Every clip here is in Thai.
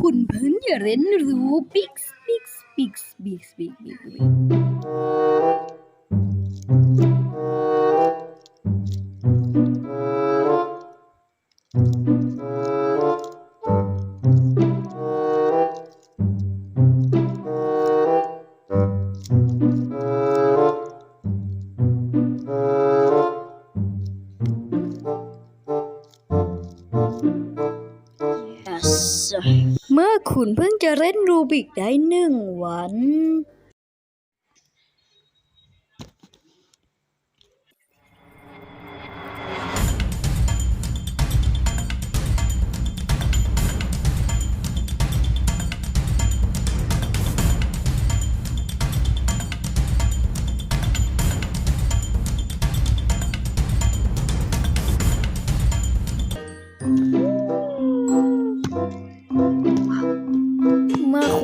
คุณเพิ่งจะเรียนรู้บิ๊กบิ๊กบิ๊กบิ๊กบิ๊กบิ๊กบิ๊ก เมื่อคุณเพิ่งจะเล่นรูบิกได้หนึ่งวัน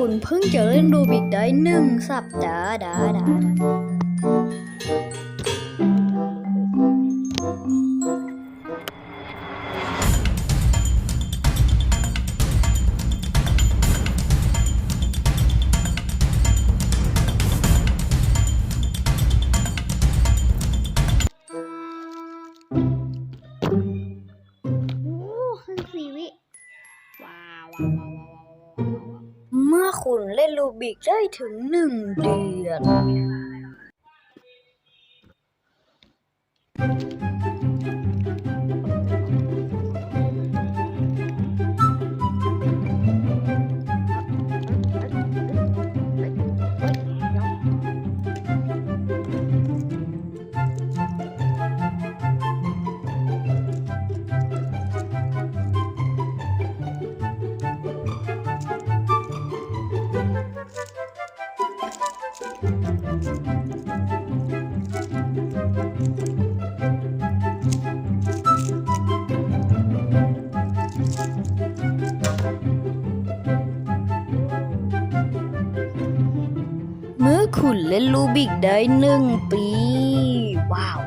คุณเพิ่งจะเล่นรูบิกได้หนึ่งสัปดาห์ดาดาดาเมื่ อคุณเล่นลูบิกได้ถึงหนึ่งเดือน คุณเล่นรูบิกได้หนึ่งปี ว้าว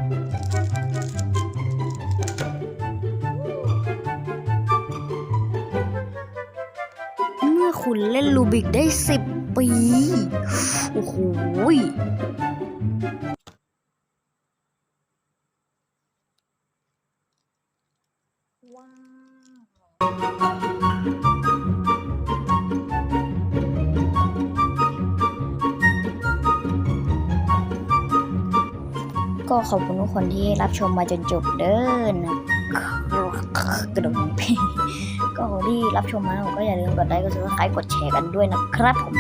เมื่อคุณเล่นรูบิกได้สิบปี โอ้โหย ก็ขอบคุณทุกคนที่รับชมมาจนจบเด้อนะกระดดเพลงก็ที่รับชมมาผมก็อย่าลืมกดไลค์กดซับสไครต์กดแชร์กันด้วยนะครับผม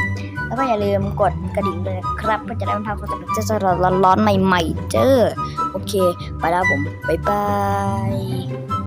แล้วก็อย่าลืมกดกระดิ่งด้วยนะครับเพื่อจะได้ไม่พลาดความสนุกจะร้อนๆใหม่ๆเจ้อโอเค ไปแล้วผม บ๊ายบาย